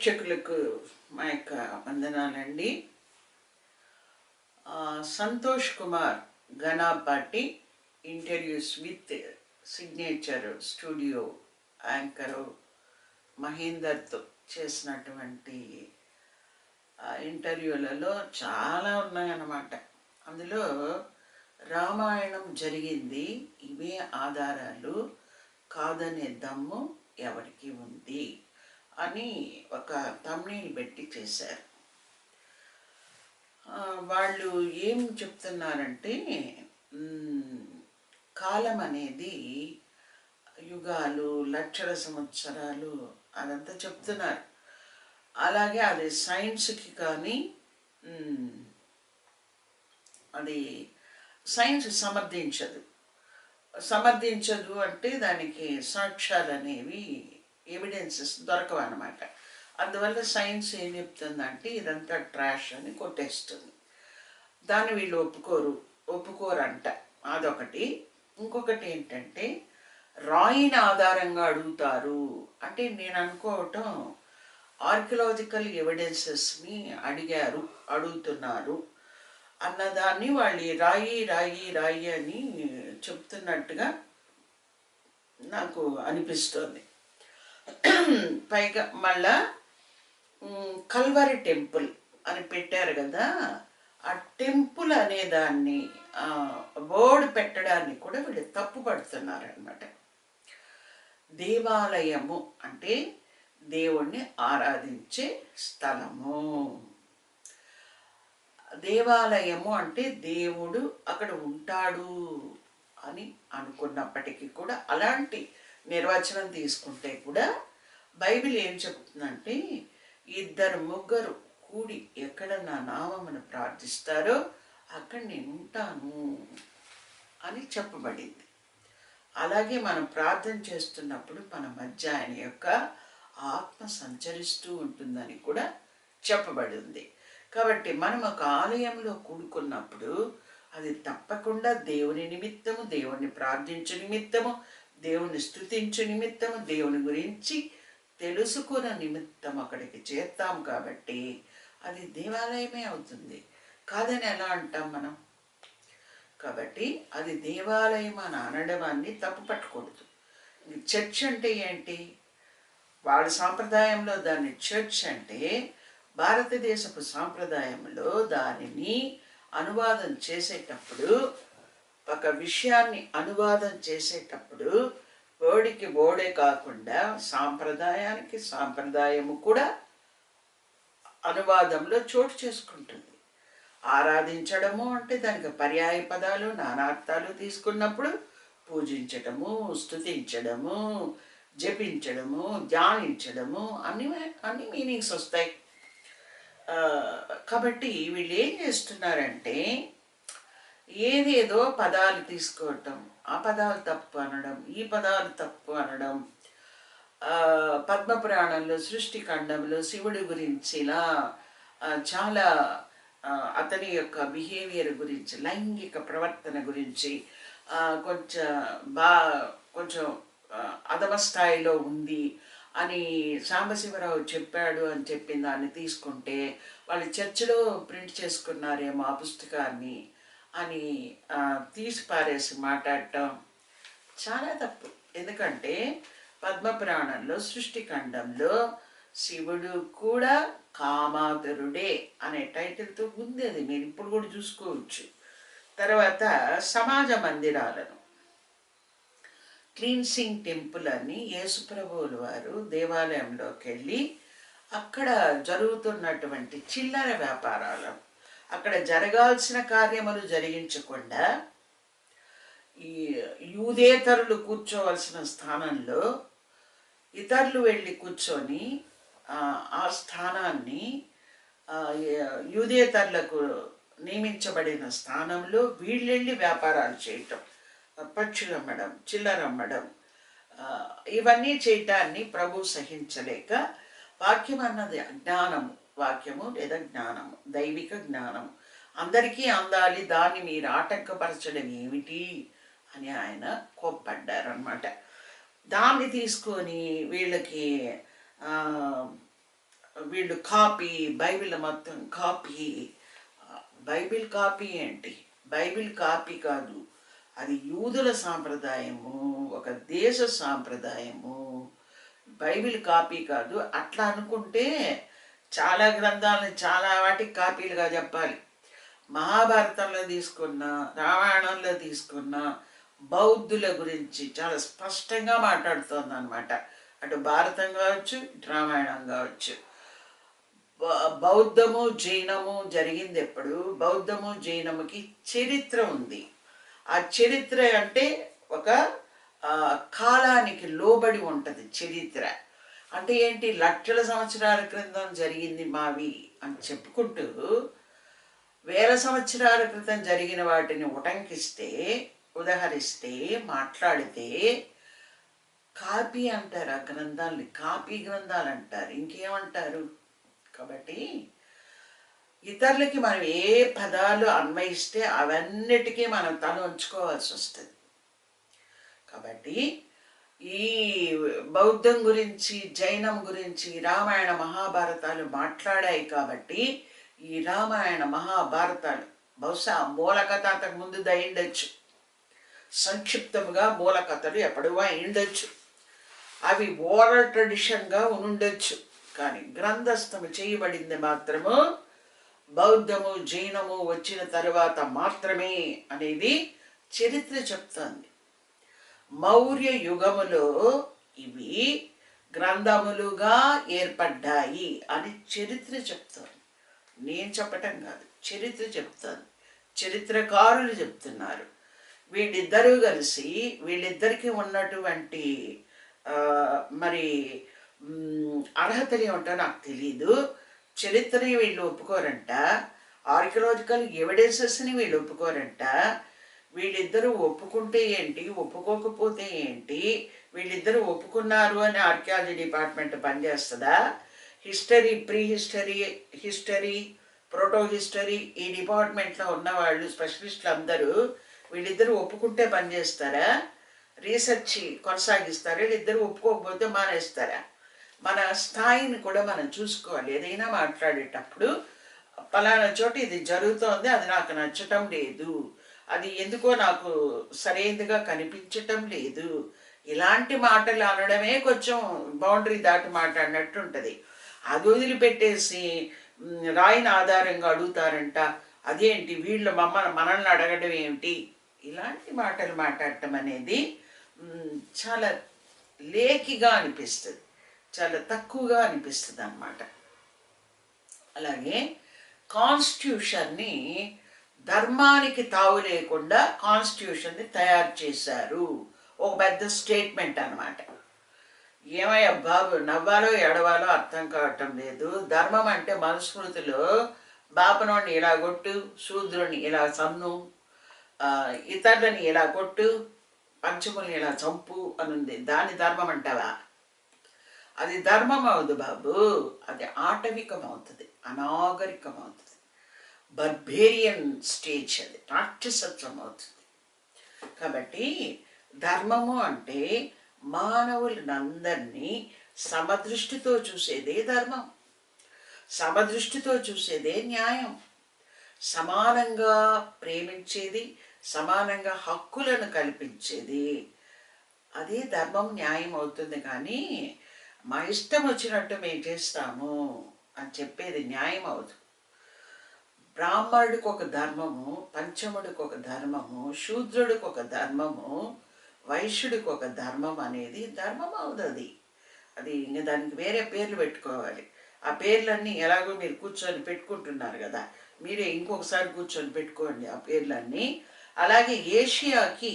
ప్రేక్షకులకు మా యొక్క వందనాలండి. Santosh Kumar Ghanapati interviews with signature studio anchor మహేందర్తో చేసినటువంటి ఇంటర్వ్యూలలో చాలా ఉన్నాయన్నమాట. అందులో రామాయణం జరిగింది. ఇవే ఆధారాలు కాదనే దమ్ము ఎవరికి ఉంది. అని ఒక తమ్నీళ్ళు పెట్టి చేశారు. వాళ్ళు ఏం చెప్తున్నారంటే కాలం అనేది యుగాలు లక్షల సంవత్సరాలు అదంతా చెప్తున్నారు. అలాగే అది సైన్స్కి కానీ అది సైన్స్ సమర్థించదు. సమర్థించదు అంటే దానికి సాక్ష్యాలు అనేవి ఎవిడెన్సెస్ దొరకవు అనమాట అందువల్ల సైన్స్ ఏం చెప్తుందంటే ఇదంతా ట్రాష్ అని కొట్టేస్తుంది. దాన్ని వీళ్ళు ఒప్పుకోరు. ఒప్పుకోరంట. అదొకటి. ఇంకొకటి ఏంటంటే రాయిని ఆధారంగా అడుగుతారు. అంటే నేను అనుకోవటం ఆర్కియలాజికల్ ఎవిడెన్సెస్ని అడిగారు అడుగుతున్నారు. అన్నదాన్ని వాళ్ళు రాయి రాయి రాయి అని చెప్తున్నట్టుగా నాకు అనిపిస్తుంది. పైగా మళ్ళా కల్వరి టెంపుల్ అని పెట్టారు కదా ఆ టెంపుల్ అనే దాన్ని బోర్డు పెట్టడాన్ని కూడా వీళ్ళు తప్పుపడుతున్నారు అనమాట దేవాలయము అంటే దేవుణ్ణి ఆరాధించే స్థలము. దేవాలయము అంటే దేవుడు అక్కడ ఉంటాడు అని అనుకున్నప్పటికీ కూడా అలాంటి నిర్వచనం తీసుకుంటే కూడా బైబిల్ ఏం చెబుతుందంటే ఇద్దరు ముగ్గురు కూడి ఎక్కడ నా నామమును ప్రార్థిస్తారో అక్కడ నేను ఉంటాను అని చెప్పబడింది. అలాగే మనం ప్రార్థన చేస్తున్నప్పుడు మన మధ్య ఆయన యొక్క ఆత్మ సంచరిస్తూ ఉంటుందని కూడా చెప్పబడింది. కాబట్టి మనం ఒక ఆలయంలో కూడుకున్నప్పుడు అది తప్పకుండా దేవుని నిమిత్తము దేవుణ్ణి ప్రార్థించు నిమిత్తము దేవుని స్థుతించు నిమిత్తం దేవుని గురించి తెలుసుకున్న నిమిత్తం అక్కడికి చేస్తాం కాబట్టి అది దేవాలయమే అవుతుంది. కాదని ఎలా అంటాం మనం? కాబట్టి అది దేవాలయం అని అనడమాన్ని తప్పు పట్టకూడదు చర్చ్ అంటే ఏంటి? వాళ్ళ సాంప్రదాయంలో దాన్ని చర్చ్ అంటే భారతదేశపు సాంప్రదాయంలో దానిని అనువాదం చేసేటప్పుడు ఒక విషయాన్ని అనువాదం చేసేటప్పుడు ఓడికి ఓడే కాకుండా సాంప్రదాయానికి సాంప్రదాయము కూడా అనువాదంలో చోటు చేసుకుంటుంది. ఆరాధించడము అంటే దానికి పర్యాయ పదాలు నానార్థాలు తీసుకున్నప్పుడు పూజించడము స్తుతించడము జపించడము ధ్యానించడము అన్ని అన్ని మీనింగ్స్ వస్తాయి. కాబట్టి వీళ్ళు ఏం చేస్తున్నారంటే ఏదేదో పదాలు తీసుకోవటం. ఆ పదాలు తప్పు అనడం ఈ పదాలు తప్పు అనడం పద్మపురాణంలో సృష్టిఖండంలో శివుడి గురించి ఇలా చాలా అతని యొక్క బిహేవియర్ గురించి లైంగిక ప్రవర్తన గురించి కొంచెం బా కొంచెం అధమ స్థాయిలో ఉంది అని సాంబశివరావు చెప్పాడు అని చెప్పిన దాన్ని తీసుకుంటే వాళ్ళు చర్చిలో ప్రింట్ చేసుకున్నారేమో ఆ పుస్తకాన్ని. అని తీసి పారేసి మాట్లాడటం చాలా తప్పు. ఎందుకంటే పద్మపురాణంలో సృష్టిఖండంలో శివుడు కూడా కామాతురుడే అనే టైటిల్తో ఉంది అది మీరు ఇప్పుడు కూడా చూసుకోవచ్చు. తర్వాత సమాజ మందిరాలను. క్లీన్సింగ్ టెంపుల్ అని యేసుప్రభువులు వారు దేవాలయంలోకి వెళ్ళి అక్కడ జరుగుతున్నటువంటి చిల్లర వ్యాపారాలను అక్కడ జరగాల్సిన కార్యములు జరిగించకుండా ఈ యూదేతరులు కూర్చోవలసిన స్థానంలో ఇతరులు వెళ్ళి కూర్చొని ఆ, స్థానాన్ని యూదేతరులకు నియమించబడిన స్థానంలో వీళ్ళెళ్ళి వ్యాపారాలు చేయటం. పక్షులు అమ్మడం చిల్లర అమ్మడం ఇవన్నీ చేయటాన్ని ప్రభు సహించలేక వాక్యం అన్నది అజ్ఞానము వాక్యము లేదా జ్ఞానము దైవిక జ్ఞానము. అందరికీ అందాలి దాన్ని మీరు ఆటంకపరచడం ఏమిటి అని ఆయన కోప్పడ్డారనమాట దాన్ని తీసుకొని వీళ్ళకి వీళ్ళు కాపీ బైబిల్ మొత్తం కాపీ. బైబిల్ కాపీ ఏంటి? బైబిల్ కాపీ కాదు. అది యూదుల సాంప్రదాయము ఒక దేశ సాంప్రదాయము. బైబిల్ కాపీ కాదు. అట్లా అనుకుంటే చాలా గ్రంథాలను చాలా వాటికి కాపీలుగా చెప్పాలి. మహాభారతంలో తీసుకున్న రామాయణంలో తీసుకున్న బౌద్ధుల గురించి చాలా స్పష్టంగా మాట్లాడుతోంది అనమాట అటు భారతం కావచ్చు ఇటు రామాయణం కావచ్చు. బౌద్ధము జైనము జరిగింది ఎప్పుడు బౌద్ధము జైనముకి చరిత్ర ఉంది. ఆ చరిత్ర అంటే ఒక కాలానికి లోబడి ఉంటుంది చరిత్ర. అంటే ఏంటి? లక్షల సంవత్సరాల క్రితం జరిగింది మావి అని చెప్పుకుంటూ వేల సంవత్సరాల క్రితం జరిగిన వాటిని ఉటంకిస్తే ఉదహరిస్తే మాట్లాడితే కాపీ అంటారు ఆ గ్రంథాలని. కాపీ గ్రంథాలు అంటారు ఇంకేమంటారు? కాబట్టి ఇతరులకి మనం ఏ పదాలు అన్వయిస్తే అవన్నిటికీ మనం తల ఉంచుకోవాల్సి వస్తుంది. కాబట్టి ఈ బౌద్ధం గురించి జైనం గురించి రామాయణ మహాభారతాలు మాట్లాడాయి కాబట్టి ఈ రామాయణ మహాభారతాలు బహుశా మూల కథ అంతకు ముందు అయిండొచ్చు సంక్షిప్తంగా మూల కథలు ఎప్పుడూ అయిండొచ్చు అవి ఓరల్ ట్రెడిషన్గా ఉండొచ్చు కానీ గ్రంథస్థము చేయబడింది మాత్రము బౌద్ధము జైనము వచ్చిన తరువాత మాత్రమే అనేది చరిత్ర చెప్తోంది. మౌర్య యుగములో ఇవి గ్రంథములుగా ఏర్పడ్డాయి అని చరిత్ర చెప్తాను నేను చెప్పటం కాదు చరిత్ర చెప్తాను. చరిత్రకారులు చెప్తున్నారు. వీళ్ళిద్దరూ కలిసి వీళ్ళిద్దరికి ఉన్నటువంటి మరి అర్హతలు ఏమిటో నాకు తెలియదు చరిత్రని వీళ్ళు ఒప్పుకోరంట. ఆర్కియలాజికల్ ఎవిడెన్సెస్ని వీళ్ళు ఒప్పుకోరంట. వీళ్ళిద్దరూ ఒప్పుకుంటే ఏంటి? ఒప్పుకోకపోతే ఏంటి? వీళ్ళిద్దరూ ఒప్పుకున్నారు అని ఆర్కియాలజీ డిపార్ట్మెంట్ పనిచేస్తుందా? History pre history history proto history ఈ డిపార్ట్మెంట్లో ఉన్న వాళ్ళు స్పెషలిస్టులు అందరూ వీళ్ళిద్దరూ ఒప్పుకుంటే పనిచేస్తారా? రీసెర్చ్ కొనసాగిస్తారా? వీళ్ళిద్దరూ ఒప్పుకోకపోతే మానేస్తారా? మన స్థాయిని కూడా మనం చూసుకోవాలి. ఏదైనా మాట్లాడేటప్పుడు పలానా చోట ఇది జరుగుతోంది అది నాకు నచ్చటం లేదు. అది ఎందుకో నాకు సరైనదిగా కనిపించటం లేదు. ఇలాంటి మాటలు అనడమే కొంచెం బౌండరీ దాటి మాట్లాడినట్టు ఉంటుంది. అది వదిలిపెట్టేసి రాయిన రాయిని ఆధారంగా అడుగుతారంట. అదేంటి? వీళ్ళు మమ్మల్ని మనల్ని అడగడం ఏమిటి? ఇలాంటి మాటలు మాట్లాడటం అనేది చాలా లేకిగా అనిపిస్తుంది. చాలా తక్కువగా అనిపిస్తుంది అన్నమాట అలాగే కాన్స్టిట్యూషన్ని ధర్మానికి తావు లేకుండా కాన్స్టిట్యూషన్ని తయారు చేశారు. ఒక పెద్ద స్టేట్మెంట్ అన్నమాట. ఏమయ్యా బాబు నవ్వాలో ఎడవాలో అర్థం కావటం లేదు. ధర్మం అంటే మనుస్మృతిలో బాపనోడిని ఇలా కొట్టు శూద్రుని ఇలా సన్ను ఇతరులని ఇలా కొట్టు పంచముల్ని ఇలా చంపు అని ఉంది. దాని ధర్మం అంటావా? అది ధర్మం అవదు బాబు. అది ఆటవికం అవుతుంది అనాగరికం అవుతుంది బర్బేరియన్ స్టేజ్ అది. రాక్షసత్వం అవుతుంది కాబట్టి ధర్మము అంటే మానవులందరినీ సమదృష్టితో చూసేదే ధర్మం. సమదృష్టితో చూసేదే న్యాయం. సమానంగా ప్రేమించేది సమానంగా హక్కులను కల్పించేది అదే ధర్మం న్యాయం అవుతుంది. కానీ మా ఇష్టం వచ్చినట్టు మేము చేస్తాము అని చెప్పేది న్యాయం అవుతుంది బ్రాహ్మణుడికి ఒక ధర్మము పంచముడికి ఒక ధర్మము శూద్రుడికి ఒక ధర్మము వైశ్యుడికి ఒక ధర్మం అనేది ధర్మం అవుతుంది. అది ఇంకా దానికి వేరే పేర్లు పెట్టుకోవాలి. ఆ పేర్లన్నీ ఎలాగో మీరు కూర్చొని పెట్టుకుంటున్నారు కదా మీరే ఇంకొకసారి కూర్చొని పెట్టుకోండి ఆ పేర్లన్నీ. అలాగే ఏషియాకి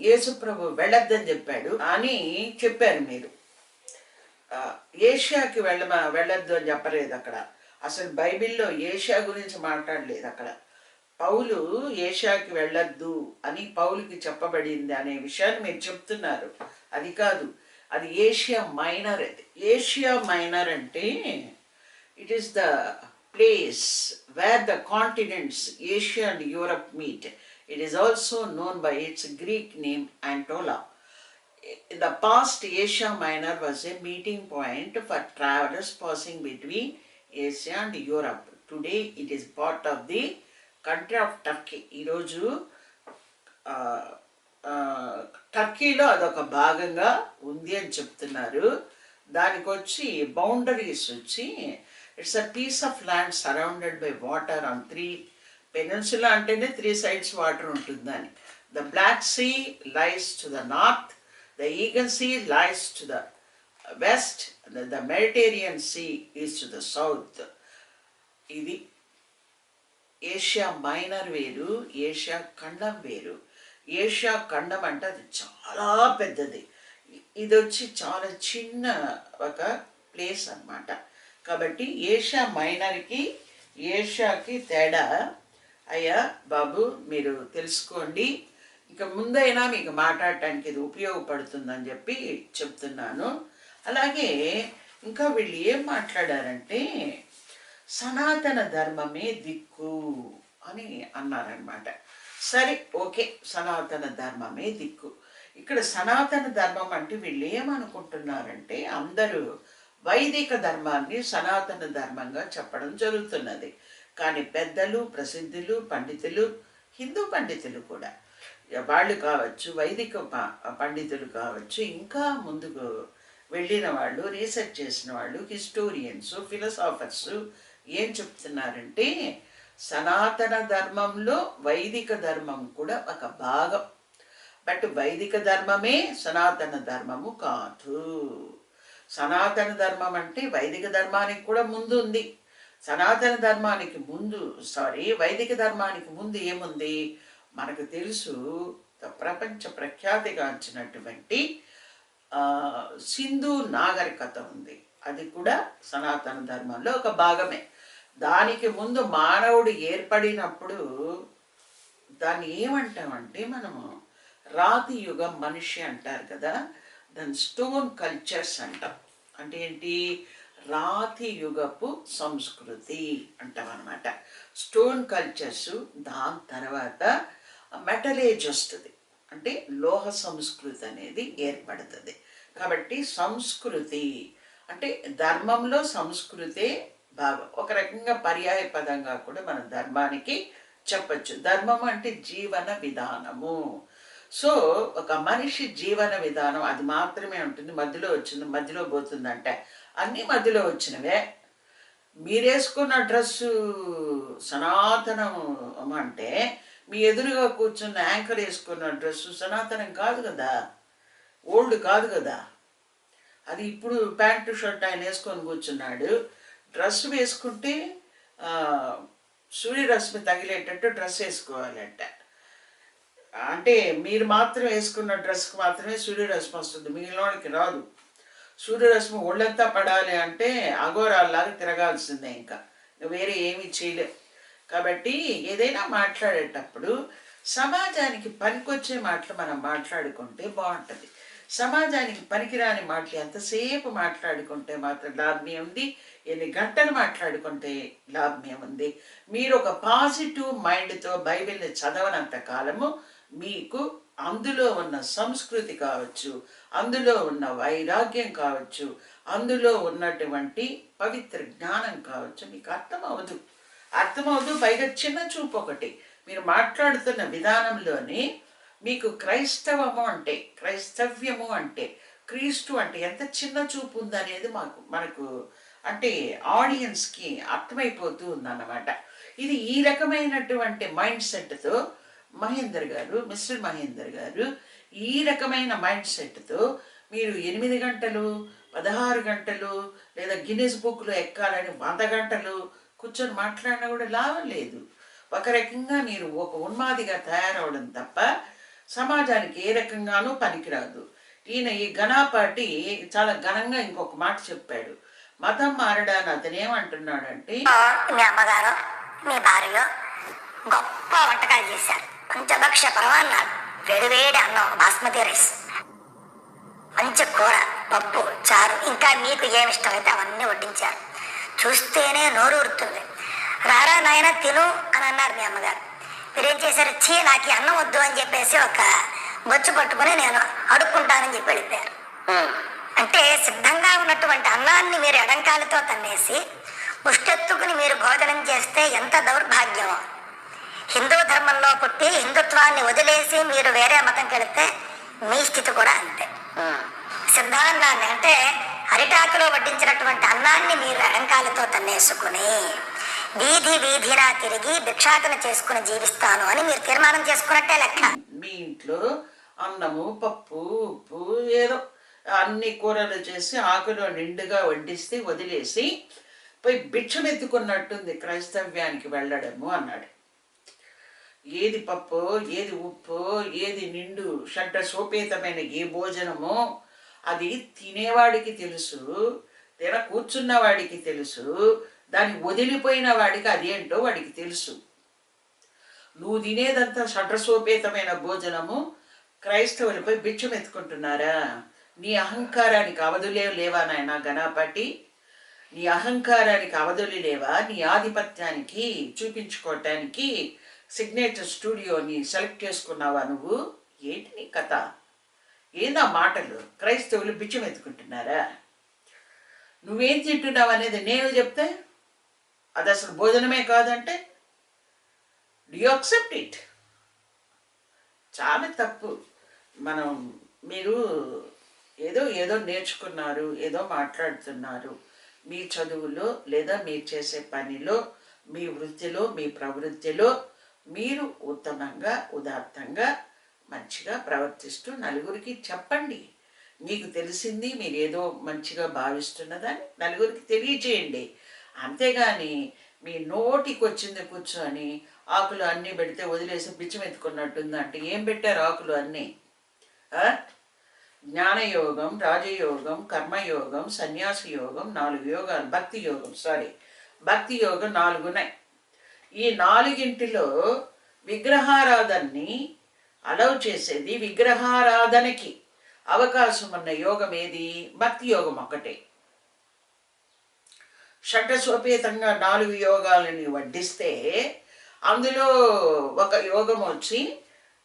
యేసుప్రభు వెళ్ళొద్దని చెప్పాడు అని చెప్పారు మీరు. ఏషియాకి వెళ్ళ వెళ్ళొద్దు అని చెప్పలేదు అక్కడ. అసలు బైబిల్లో ఏషియా గురించి మాట్లాడలేదు అక్కడ. పౌలు ఏషియాకి వెళ్ళొద్దు అని పౌలుకి చెప్పబడింది అనే విషయాన్ని మీరు చెప్తున్నారు. అది కాదు అది ఏషియా మైనర్ అది. ఏషియా మైనర్ అంటే it is the place where the continents Asia and Europe meet it is also known by its Greek name Anatolia in the past, Asia Minor was a meeting point for travelers passing between Asia and Europe today it is part of the country of Turkey ఈరోజు టర్కీలో అదొక భాగంగా ఉంది అని చెప్తున్నారు. దానికి వచ్చి boundaries వచ్చి it's a piece of land surrounded by water on three peninsula అంటేనే త్రీ సైడ్స్ వాటర్ ఉంటుందని. The Black Sea lies to the north the Aegean Sea lies to the west the Mediterranean Sea is to the south ఇది Asia Minor వేరు Asia ఖండం వేరు. Asia ఖండం అంటే అది చాలా పెద్దది. ఇది వచ్చి చాలా చిన్న ఒక ప్లేస్ అన్నమాట. కాబట్టి ఏషియా మైనర్కి ఏషియాకి తేడా అయ్యా బాబు మీరు తెలుసుకోండి. ఇక ముందైనా మీకు మాట్లాడటానికి ఇది ఉపయోగపడుతుందని చెప్పి చెప్తున్నాను. అలాగే ఇంకా వీళ్ళు ఏం మాట్లాడారంటే సనాతన ధర్మమే దిక్కు అని అన్నారనమాట సరే ఓకే సనాతన ధర్మమే దిక్కు. ఇక్కడ సనాతన ధర్మం అంటే వీళ్ళు ఏమనుకుంటున్నారంటే అందరూ వైదిక ధర్మాన్ని సనాతన ధర్మంగా చెప్పడం జరుగుతున్నది. కానీ పెద్దలు ప్రసిద్ధులు పండితులు హిందూ పండితులు కూడా. వాళ్ళు కావచ్చు వైదిక ప- పండితులు కావచ్చు ఇంకా ముందుకు వెళ్ళిన వాళ్ళు రీసెర్చ్ చేసిన వాళ్ళు హిస్టోరియన్స్ ఫిలసాఫర్స్ ఏం చెప్తున్నారంటే సనాతన ధర్మంలో వైదిక ధర్మం కూడా ఒక భాగం. బట్ వైదిక ధర్మమే సనాతన ధర్మము కాదు. సనాతన ధర్మం అంటే వైదిక ధర్మానికి కూడా ముందు ఉంది. సనాతన ధర్మానికి ముందు సారీ వైదిక ధర్మానికి ముందు ఏముంది? మనకు తెలుసు ప్రపంచ ప్రఖ్యాతిగాంచినటువంటి సింధు నాగరికత ఉంది. అది కూడా సనాతన ధర్మంలో ఒక భాగమే. దానికి ముందు మానవుడు ఏర్పడినప్పుడు దాన్ని ఏమంటామంటే మనము రాతి యుగం మనిషి అంటారు కదా దాని స్టోన్ కల్చర్స్ అంటాం. అంటే ఏంటి? రాతి యుగపు సంస్కృతి అంటాం అనమాట స్టోన్ కల్చర్స్ దాని తర్వాత మెటల్ ఏజ్ వస్తుంది. అంటే లోహ సంస్కృతి అనేది ఏర్పడుతుంది. కాబట్టి సంస్కృతి అంటే ధర్మంలో సంస్కృతే భాగం. ఒక రకంగా పర్యాయ పదంగా కూడా మనం ధర్మానికి చెప్పచ్చు. ధర్మం అంటే జీవన విధానము. సో ఒక మనిషి జీవన విధానం అది మాత్రమే ఉంటుంది. మధ్యలో వచ్చింది మధ్యలో పోతుందంటే. అన్నీ మధ్యలో వచ్చినవే. మీరేసుకున్న డ్రెస్సు సనాతనం అంటే మీ ఎదురుగా కూర్చున్న యాంకర్ వేసుకున్న డ్రెస్సు సనాతనం కాదు కదా? ఓల్డ్ కాదు కదా? అది ఇప్పుడు ప్యాంటు షర్ట్ ఆయన వేసుకొని కూర్చున్నాడు. డ్రెస్ వేసుకుంటే సూర్యరశ్మి తగిలేటట్టు డ్రెస్ వేసుకోవాలంట. అంటే మీరు మాత్రం వేసుకున్న డ్రెస్కి మాత్రమే సూర్యరశ్మి వస్తుంది. మిగిలిన వాళ్ళకి రాదు. సూర్యరశ్మి ఒళ్ళంతా పడాలి అంటే అఘోరాల్లాగా తిరగాల్సిందే ఇంకా. వేరే ఏమీ చేయలేదు కాబట్టి ఏదైనా మాట్లాడేటప్పుడు సమాజానికి పనికొచ్చే మాటలు మనం మాట్లాడుకుంటే బాగుంటుంది. సమాజానికి పనికిరాని మాటలు ఎంతసేపు మాట్లాడుకుంటే మాత్రం లాభ్యం ఉంది? ఎన్ని గంటలు మాట్లాడుకుంటే లాభ్యం ఉంది? మీరు ఒక పాజిటివ్ మైండ్తో బైబిల్ని చదవనంత కాలము మీకు అందులో ఉన్న సంస్కృతి కావచ్చు అందులో ఉన్న వైరాగ్యం కావచ్చు అందులో ఉన్నటువంటి పవిత్ర జ్ఞానం కావచ్చు మీకు అర్థం అవదు అర్థమవుతూ పైగా చిన్న చూపు ఒకటి. మీరు మాట్లాడుతున్న విధానంలోని మీకు క్రైస్తవము అంటే క్రైస్తవ్యము అంటే క్రీస్తు అంటే ఎంత చిన్న చూపు ఉందనేది మాకు మనకు అంటే ఆడియన్స్కి అర్థమైపోతూ ఉందన్నమాట. ఇది ఈ రకమైనటువంటి మైండ్ సెట్తో మహేందర్ గారు మిస్టర్ మహేందర్ గారు ఈ రకమైన మైండ్ సెట్తో మీరు ఎనిమిది గంటలు పదహారు గంటలు లేదా గిన్నెస్ బుక్లో ఎక్కాలని వంద గంటలు కూర్చొని మాట్లాడినా కూడా లాభం లేదు. ఒక రకంగా మీరు ఒక ఉన్మాదిగా తయారవడం తప్ప సమాజానికి ఏ రకంగానూ పనికిరాదు. ఈయన ఈ ఘనాపాటి చాలా ఘనంగా ఇంకొక మాట చెప్పాడు. మతం మారడాన్ని అతను ఏమంటున్నాడంటే మీ అమ్మగారు మీ భార్య గొప్ప వంటకాలు చేశారు. పంచభక్ష పరమాన్నాలు వేడివేడి అన్నం బాస్మతి రైస్ మంచి కూర పప్పు చారు. ఇంకా మీకు ఏమి ఇష్టమైతే అవన్నీ వడ్డించారు. చూస్తేనే నోరు ఊరుతుంది. రారా నాయన తిను అని అన్నారు మీ అమ్మగారు. మీరేం చేశారు? చీ నాకు అన్నం వద్దు అని చెప్పేసి ఒక బొచ్చు పట్టుకుని నేను అడుక్కుంటానని చెప్పి వెళ్ళిపోయారు. అంటే సిద్ధంగా ఉన్నటువంటి అన్నాన్ని మీరు ఎడంకాలతో తన్నేసి ముష్టెత్తుకుని మీరు భోజనం చేస్తే ఎంత దౌర్భాగ్యమో హిందూ ధర్మంలో పుట్టి హిందుత్వాన్ని వదిలేసి మీరు వేరే మతంకి వెళితే మీ స్థితి కూడా అంతే. సిద్ధాన్నాన్ని అంటే అరిటాకులో వడ్డించినటువంటి అన్నాన్ని మీరు ఎడంకాలతో తన్నేసుకుని వీధి వీధినా తిరిగి భిక్షాటన చేసుకుని జీవిస్తాను అని మీరు తీర్మానం చేసుకున్నట్టే లెక్క. మీ ఇంట్లో అన్నము పప్పు ఉప్పు ఏదో అన్ని కూరలు చేసి ఆకులో నిండుగా వడ్డిస్తే వదిలేసి పోయి భిక్షమెత్తుకున్నట్టుంది క్రైస్తవ్యానికి వెళ్ళడము అన్నాడు. ఏది పప్పు ఏది ఉప్పు ఏది నిండు షడ్డ సోపేతమైన ఏ భోజనము అది తినేవాడికి తెలుసు తిన కూర్చున్న వాడికి తెలుసు దాన్ని వదిలిపోయిన వాడికి అదేంటో వాడికి తెలుసు. నువ్వు తినేదంతా షడ్రసోపేతమైన భోజనము క్రైస్తవులపై బిచ్చం ఎత్తుకుంటున్నారా? నీ అహంకారానికి అవధులే లేవా నాయన గణపతి నీ అహంకారానికి అవధులు లేవా? నీ ఆధిపత్యానికి చూపించుకోవటానికి సిగ్నేచర్ స్టూడియోని సెలెక్ట్ చేసుకున్నావా నువ్వు? ఏంటి నీ కథ? ఏందా మాటలు? క్రైస్తవులు బిచ్చం ఎత్తుకుంటున్నారా? నువ్వేం తింటున్నావు అనేది నేను చెప్తే అది అసలు భోజనమే కాదంటే డు అక్సెప్ట్ ఇట్ చాలా తప్పు. మనం మీరు ఏదో ఏదో నేర్చుకున్నారు ఏదో మాట్లాడుతున్నారు. మీ చదువులో లేదా మీరు చేసే పనిలో మీ వృత్తిలో మీ ప్రవృత్తిలో మీరు ఉత్తమంగా ఉదాత్తంగా మంచిగా ప్రవర్తిస్తూ నలుగురికి చెప్పండి. మీకు తెలిసింది మీరు ఏదో మంచిగా భావిస్తున్నదని నలుగురికి తెలియచేయండి. అంతేగాని మీ నోటికి వచ్చింది కూర్చొని ఆకులు అన్నీ పెడితే వదిలేసి పిచ్చి మెత్తుకున్నట్టుంది అంటే ఏం పెట్టారు ఆకులు అన్నీ? జ్ఞానయోగం రాజయోగం కర్మయోగం సన్యాస యోగం నాలుగు యోగాలు భక్తి యోగం సారీ భక్తి యోగం నాలుగు ఉన్నాయి ఈ నాలుగింటిలో విగ్రహారాధనని అలౌ చేసేది విగ్రహారాధనకి. అవకాశం ఉన్న యోగం ఏది భక్తి యోగం ఒకటే షడ్డస్వపేతంగా నాలుగు యోగాలని వడ్డిస్తే అందులో ఒక యోగం వచ్చి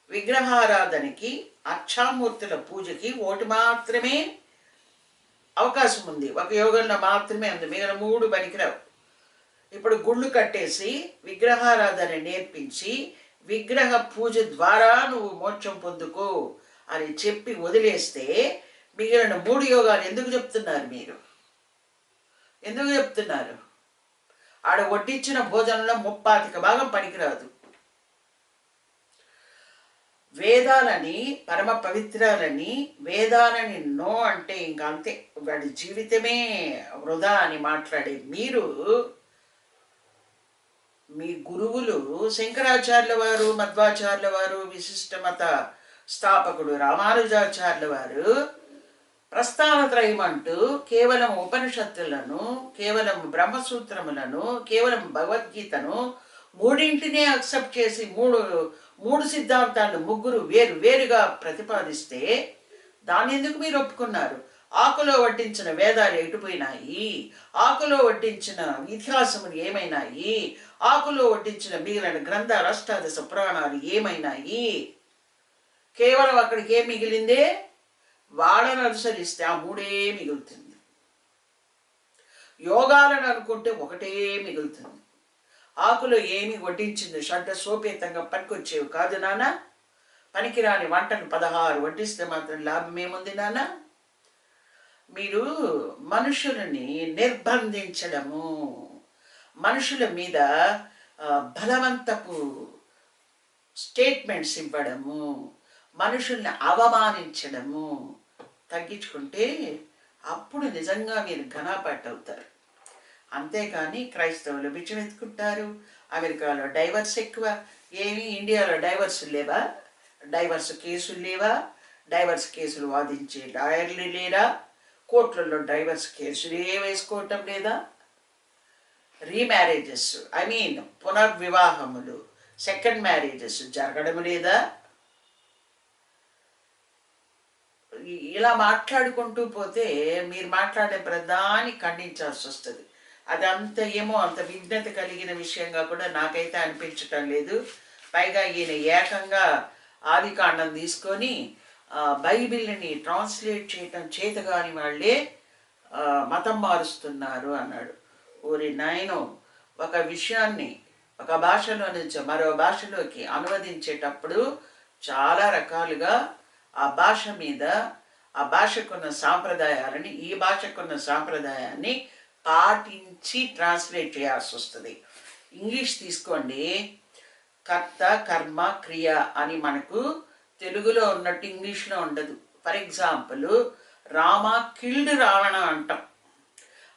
విగ్రహారాధనకి అక్షామూర్తుల పూజకి ఓటి మాత్రమే అవకాశం ఉంది ఒక యోగంలో మాత్రమే ఉంది. మిగిలిన మూడు పనికిరావు. ఇప్పుడు గుళ్ళు కట్టేసి విగ్రహారాధన నేర్పించి విగ్రహ పూజ ద్వారా నువ్వు మోక్షం పొందుకో అని చెప్పి వదిలేస్తే మిగిలిన మూడు యోగాలు ఎందుకు చెప్తున్నారు మీరు? ఎందుకు చెప్తున్నారు? ఆడ వడ్డించిన భోజనంలో ముప్పాతిక భాగం పనికిరాదు. వేదాలని పరమ పవిత్రాలని వేదాలని నో అంటే ఇంకా అంతే. వాడి జీవితమే వృధా అని మాట్లాడే మీరు మీ గురువులు శంకరాచార్యుల వారు మధ్వాచార్యుల వారు విశిష్ట మత స్థాపకుడు రామానుజాచార్యుల వారు ప్రస్థానత్రయం అంటూ కేవలం ఉపనిషత్తులను కేవలం బ్రహ్మసూత్రములను కేవలం భగవద్గీతను మూడింటినే అక్సెప్ట్ చేసి మూడు మూడు సిద్ధాంతాలు ముగ్గురు వేరు వేరుగా ప్రతిపాదిస్తే దాన్ని ఎందుకు మీరు ఒప్పుకున్నారు? ఆకులో వడ్డించిన వేదాలు ఎటుపోయినాయి? ఆకులో వడ్డించిన ఇతిహాసములు ఏమైనాయి? ఆకులో వడ్డించిన మిగిలిన గ్రంథ అష్టాదశ పురాణాలు ఏమైనాయి? కేవలం అక్కడికి ఏం మిగిలిందే? వాళ్ళను అనుసరిస్తే ఆ మూడే మిగులుతుంది. యోగాలను అనుకుంటే ఒకటే మిగులుతుంది. ఆకులో ఏమి వడ్డించింది షడ్డ సోపేతంగా పనికొచ్చేవి కాదు నాన్న. పనికిరాని వంటను పదహారు వడ్డిస్తే మాత్రం లాభం ఏముంది నాన్న? మీరు మనుషులని నిర్బంధించడము మనుషుల మీద బలవంతపు స్టేట్మెంట్స్ ఇవ్వడము మనుషుల్ని అవమానించడము తగ్గించుకుంటే అప్పుడు నిజంగా మీరు ఘనాపాటు అవుతారు. అంతేకాని క్రైస్తవులు బిచ్చమెత్తుకుంటారు అమెరికాలో డైవర్స్ ఎక్కువ ఏమి ఇండియాలో డైవర్స్ లేవా? డైవర్స్ కేసులు లేవా? డైవర్స్ కేసులు వాదించే లాయర్లు లేరా? కోర్టులలో డైవర్స్ కేసులే వేసుకోవటం లేదా? రీమ్యారేజెస్ ఐ మీన్ పునర్వివాహములు సెకండ్ మ్యారేజెస్ జరగడం లేదా? ఇలా మాట్లాడుకుంటూ పోతే మీరు మాట్లాడే ప్రధాని ఖండించాల్సి వస్తుంది. అదంత ఏమో అంత విఘ్నత కలిగిన విషయంగా కూడా నాకైతే అనిపించటం లేదు. పైగా ఈయన ఏకంగా ఆది కాండం తీసుకొని బైబిల్ని ట్రాన్స్లేట్ చేయటం చేతగాని వాళ్ళే మతం మారుస్తున్నారు అన్నాడు. ఊరి నాయను ఒక విషయాన్ని ఒక భాషలో నుంచి మరో భాషలోకి అనువదించేటప్పుడు చాలా రకాలుగా ఆ భాష మీద ఆ భాషకున్న సాంప్రదాయాలని ఈ భాషకున్న సాంప్రదాయాన్ని పాటించి ట్రాన్స్లేట్ చేయాల్సి వస్తుంది. ఇంగ్లీష్ తీసుకోండి. కర్త కర్మ క్రియ అని మనకు తెలుగులో ఉన్నట్టు ఇంగ్లీష్లో ఉండదు. For example Rama killed Ravana అంటాం.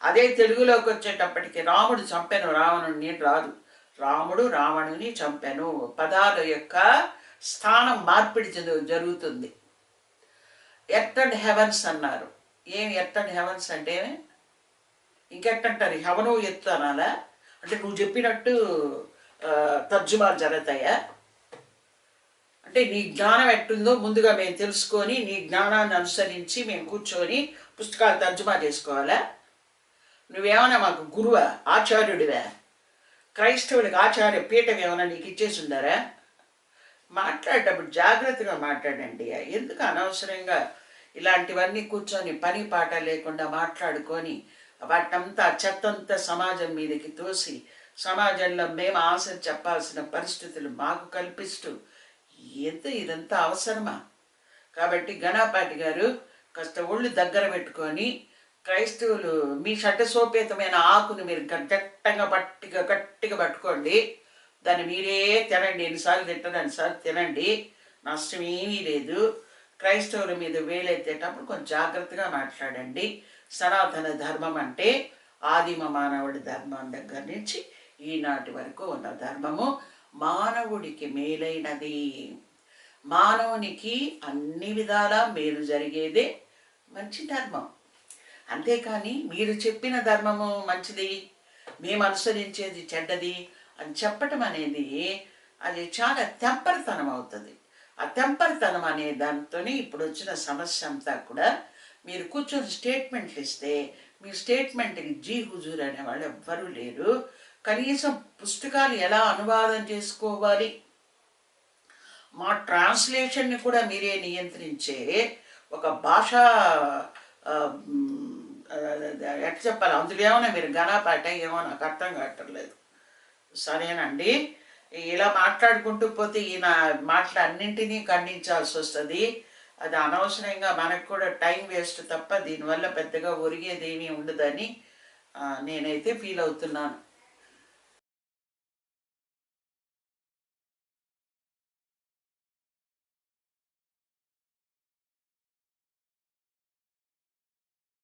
అదే తెలుగులోకి వచ్చేటప్పటికి రాముడు చంపెను రావణుడిని రాదు. రాముడు రావణుని చంపెను. పదాల యొక్క స్థానం మార్పిడి జరుగుతుంది. ఎర్త్ హెవెన్స్ అన్నారు. ఏం ఎర్త్ హెవెన్స్ అంటే ఇంకెట్టంటారు? హెవను ఎత్తు అనాలా? అంటే నువ్వు చెప్పినట్టు తర్జుమాలు జరుగుతాయా? అంటే నీ జ్ఞానం ఎట్టుందో ముందుగా మేము తెలుసుకొని నీ జ్ఞానాన్ని అనుసరించి మేము కూర్చొని పుస్తకాలు తర్జుమా చేసుకోవాలా? నువ్వేమైనా మాకు గురువా? ఆచార్యుడివా? క్రైస్తవుడికి ఆచార్య పీఠం ఏమైనా నీకు ఇచ్చేసి ఉండారా? మాట్లాడేటప్పుడు జాగ్రత్తగా మాట్లాడండి. ఎందుకు అనవసరంగా ఇలాంటివన్నీ కూర్చొని పని పాట లేకుండా మాట్లాడుకొని వాటినంతా చెత్తంతా సమాజం మీదకి తోసి సమాజంలో మేము ఆశ చెప్పాల్సిన పరిస్థితులు మాకు కల్పిస్తూ ఎంత ఇదంతా అవసరమా? కాబట్టి గణపాటి గారు కాస్త ఒళ్ళు దగ్గర పెట్టుకొని క్రైస్తవులు మీ షడ్డసోపేతమైన ఆకును మీరు గట్టంగా పట్టిగా గట్టిగా పట్టుకోండి. దాన్ని మీరే తినండి. ఎన్నిసార్లు తింటారు అన్నిసార్లు తినండి. నష్టం ఏమీ లేదు. క్రైస్తవుల మీద వేలెత్తేటప్పుడు కొంచెం జాగ్రత్తగా మాట్లాడండి. సనాతన ధర్మం అంటే ఆదిమ మానవుడి ధర్మం దగ్గర నుంచి ఈనాటి వరకు ఉన్న ధర్మము. మానవుడికి మేలైనది. మానవునికి అన్ని విధాలా మేలు జరిగేదే మంచి ధర్మం. అంతేకాని మీరు చెప్పిన ధర్మము మంచిది మేము అనుసరించేది చెడ్డది అని చెప్పటం అనేది అది చాలా తెంపరితనం అవుతుంది. ఆ తెంపరితనం అనే దాంతోనే ఇప్పుడు వచ్చిన సమస్య అంతా కూడా మీరు కూర్చొని స్టేట్మెంట్లు ఇస్తే మీ స్టేట్మెంట్కి జీ హుజూర్ అనే వాళ్ళు ఎవ్వరూ లేరు. కనీసం పుస్తకాలు ఎలా అనువాదం చేసుకోవాలి? మా ట్రాన్స్లేషన్ని కూడా మీరే నియంత్రించే ఒక భాష ఎట్లా చెప్పాలి? అందులో ఏమైనా మీరు ఘనపాట ఏమో నాకు అర్థం కావట్లేదు. సరేనండి. ఇలా మాట్లాడుకుంటూ పోతే ఈయన మాటలు అన్నింటినీ ఖండించాల్సి వస్తుంది. అది అనవసరంగా మనకు కూడా టైం వేస్ట్ తప్ప దీనివల్ల పెద్దగా ఒరిగేది ఏమీ ఉండదని నేనైతే ఫీల్ అవుతున్నాను.